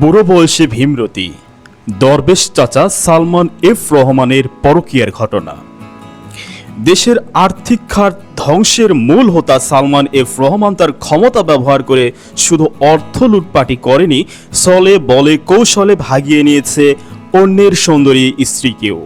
বুড়ো বয়সে ভীমরতি, দরবেশ চাচা সালমান এফ রহমানের পরকীয়ার ঘটনা। দেশের আর্থিক খাত ধ্বংসের মূল হোতা সালমান এফ রহমান তার ক্ষমতা ব্যবহার করে শুধু অর্থ লুটপাটি করেনি, সলে বলে কৌশলে ভাগিয়ে নিয়েছে অন্যের সুন্দরী স্ত্রীকেও।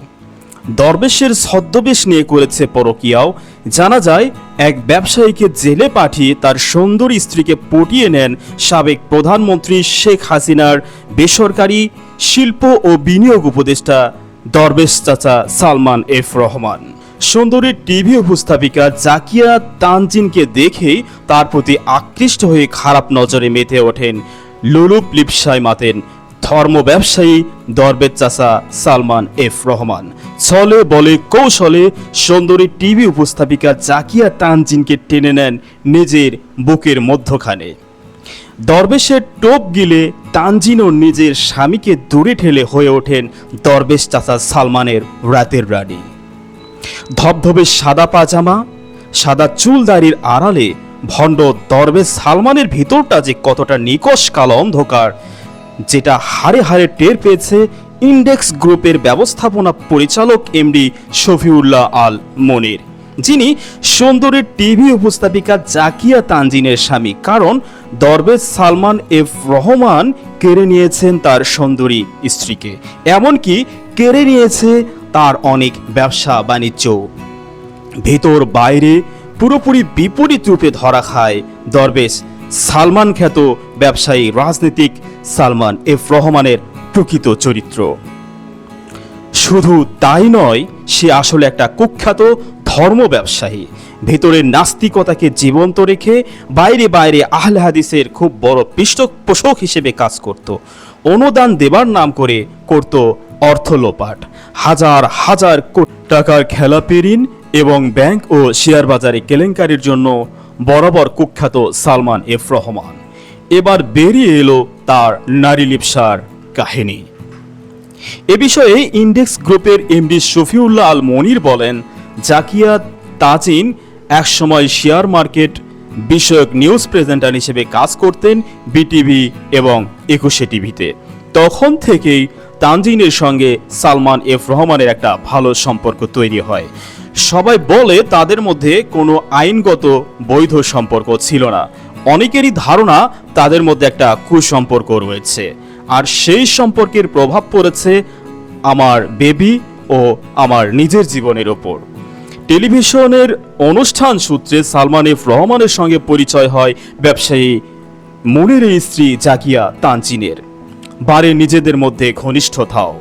দরবেশের ছদ্মবেশ নিয়ে করেছে পরকিয়াও। জানা যায়, এক ব্যবসায়ীকে জেলে পাঠিয়ে তার সুন্দরী স্ত্রীকে পটিয়ে নেন সাবেক প্রধানমন্ত্রী শেখ হাসিনার বেসরকারি শিল্প ও বিনিয়োগ উপদেষ্টা দরবেশ চাচা সালমান এফ রহমান। সুন্দরী টিভি উপস্থাপিকা জাকিয়া তানজিনকে দেখেই তার প্রতি আকৃষ্ট হয়ে খারাপ নজরে মেতে ওঠেন লুলুপ লিপসায় মাতেন ধর্ম ব্যবসায়ী দরবেদ চাচা সালমান এফ রহমান। ছলে বলে কৌশলে সুন্দরী টিভি উপস্থাপিকা জাকিয়া তানজিনকে টেনে নেন নিজের বুকের মধ্যখানে। দরবেশের টোপ গিলে তানজিনও নিজের স্বামীকে দূরে ঠেলে হয়ে ওঠেন দরবেশ চাচা সালমানের রাতের রানী। ধবধবে সাদা পাজামা, সাদা চুল দাড়ির আড়ালে ভণ্ড দরবেশ সালমানের ভিতরটা যে কতটা নিকশ কালো অন্ধকার, যেটা হারে হারে টের পেয়েছে ইন্ডেক্স গ্রুপের ব্যবস্থাপনা পরিচালক এমডি শফিউল্লাহ আল মনির। যিনি সুন্দরের টিভি উপস্থাপিকা জাকিয়া তানজিনের স্বামী। কারণ দরবেশ সালমান এফ রহমান কেড়ে নিয়েছেন তার সুন্দরী স্ত্রীকে। এমনকি কেড়ে নিয়েছে তার অনেক ব্যবসা বাণিজ্য। ভেতর বাইরে পুরোপুরি বিপরীত রূপে ধরা খায় দরবেশ সালমান খ্যাত ব্যবসায়ী রাজনীতিক সালমান এফ রহমানের প্রকৃত চরিত্র। শুধু তাই নয়, সে আসলে একটা কুখ্যাত ধর্ম ব্যবসায়ী। ভেতরের নাস্তিকতাকে জীবন্ত রেখে বাইরে বাইরে আহলে হাদিসের খুব বড় পৃষ্ঠপোষক হিসেবে কাজ করত। অনুদান দেবার নাম করে করত অর্থ লোপাট। হাজার হাজার টাকার খেলাপি ঋণ এবং ব্যাংক ও শেয়ার বাজারে কেলেঙ্কারির জন্য বরাবর কুখ্যাত সালমান এফ রহমান। এবার বেরিয়ে এলো তার নারী লিপসার কাহিনী। এ বিষয়ে ইন্ডেক্স গ্রুপের এমডি শফিউল্লাহ আল মনির বলেন, জাকিয়া তাজিন একসময় শেয়ার মার্কেট বিষয়ক নিউজ প্রেজেন্টার হিসেবে কাজ করতেন বিটিভি এবং একুশে টিভিতে। তখন থেকেই তানজিনের সঙ্গে সালমান এফ রহমানের একটা ভালো সম্পর্ক তৈরি হয়। সবাই বলে তাদের মধ্যে কোনো আইনগত বৈধ সম্পর্ক ছিল না। অনেকেরই ধারণা তাদের মধ্যে একটা কুসম্পর্ক রয়েছে। আর সেই সম্পর্কের প্রভাব পড়েছে আমার বেবি ও আমার নিজের জীবনের ওপর। টেলিভিশনের অনুষ্ঠান সূত্রে সালমান এফ রহমানের সঙ্গে পরিচয় হয় ব্যবসায়ী মনির স্ত্রী জাকিয়া তানচিনের বারে নিজেদের মধ্যে ঘনিষ্ঠতাও।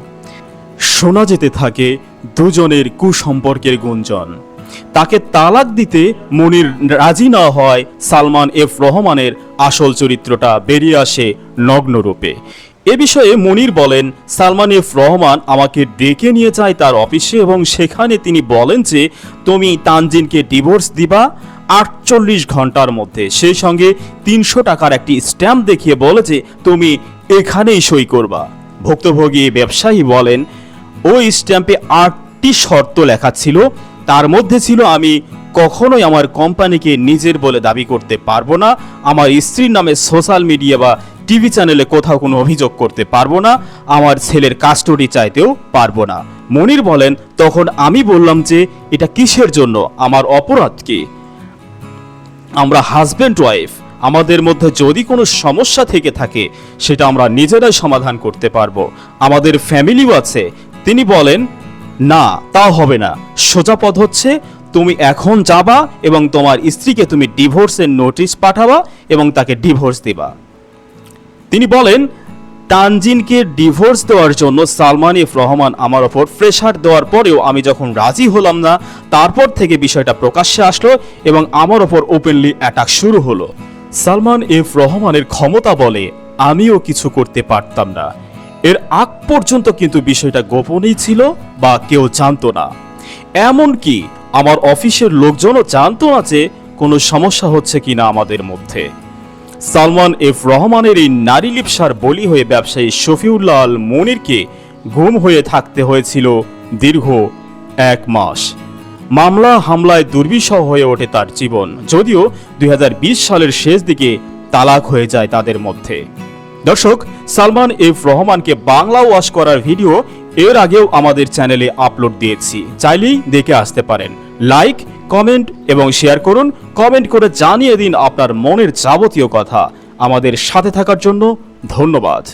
শোনা যেতে থাকে দুজনের কুসম্পর্কের গুঞ্জন। তাকে তালাক দিতে মনির রাজি না হয় সালমান এফ রহমানের আসল চরিত্রটা বেরিয়ে আসে নগ্নরূপে। এ বিষয়ে মনির বলেন, সালমান এফ রহমান আমাকে ডেকে নিয়ে যায় তার অফিসে এবং সেখানে তিনি বলেন যে, তুমি তানজিনকে ডিভোর্স দিবা আটচল্লিশ ঘণ্টার মধ্যে। সেই সঙ্গে তিনশো টাকার একটি স্ট্যাম্প দেখিয়ে বলে যে, তুমি এখানেই সই করবা। ভুক্তভোগী ব্যবসায়ী বলেন, ওই স্ট্যাম্পে আটটি শর্ত লেখা ছিল। তার মধ্যে ছিল, আমি কখনোই আমার কোম্পানিকে নিজের বলে দাবি করতে পারব না। আমার স্ত্রীর নামে সোশ্যাল মিডিয়া বা টিভি চ্যানেলে কোথাও কোনো অভিযোগ করতে পারব না, আমার ছেলের কাস্টডি চাইতেও পারব না। মনির বলেন, তখন আমি বললাম যে, এটা কিসের জন্য? আমার অপরাধ কি? আমরা হাজব্যান্ড ওয়াইফ আমাদের মধ্যে যদি কোনো সমস্যা থেকে থাকে, সেটা আমরা নিজেরাই সমাধান করতে পারব। আমাদের ফ্যামিলিও আছে। তিনি বলেন, না, তা হবে না। সোজা পথ হচ্ছে, তুমি এখন যাবা এবং তোমার স্ত্রীকে তুমি ডিভোর্সের নোটিশ পাঠাবা এবং তাকে ডিভোর্স দিবা। তিনি বলেন, তানজিনকে ডিভোর্স দেওয়ার জন্য সালমান ইফ রহমান আমার ওপর প্রেশার দেওয়ার পরেও আমি যখন রাজি হলাম না, তারপর থেকে বিষয়টা প্রকাশ্যে আসলো এবং আমার ওপর ওপেনলি অ্যাটাক শুরু হলো। সালমান এফ রহমানের ক্ষমতা বলে আমিও কিছু করতে পারতাম না। এর আগ পর্যন্ত কিন্তু বিষয়টা গোপনই ছিল বা কেউ জানতো না। এমনকি আমার অফিসের লোকজনও জানতো না যে কোনো সমস্যা হচ্ছে কিনা আমাদের মধ্যে। সালমান এফ রহমানের এই নারী লিপসার বলি হয়ে ব্যবসায়ী শফিউল্লাহ আল মনিরকে ঘুম হয়ে থাকতে হয়েছিল দীর্ঘ এক মাস। মামলা হামলায় দুর্বিষহ হয়ে ওঠে তার জীবন। যদিও দুই হাজার বিশ সালের শেষ দিকে তালাক হয়ে যায় তাদের মধ্যে। দর্শক, সালমান এফ রহমানকে বাংলা ওয়াশ করার ভিডিও এর আগেও আমাদের চ্যানেলে আপলোড দিয়েছি। চাইলেই দেখে আসতে পারেন। লাইক কমেন্ট এবং শেয়ার করুন। কমেন্ট করে জানিয়ে দিন আপনার মনের যাবতীয় কথা। আমাদের সাথে থাকার জন্য ধন্যবাদ।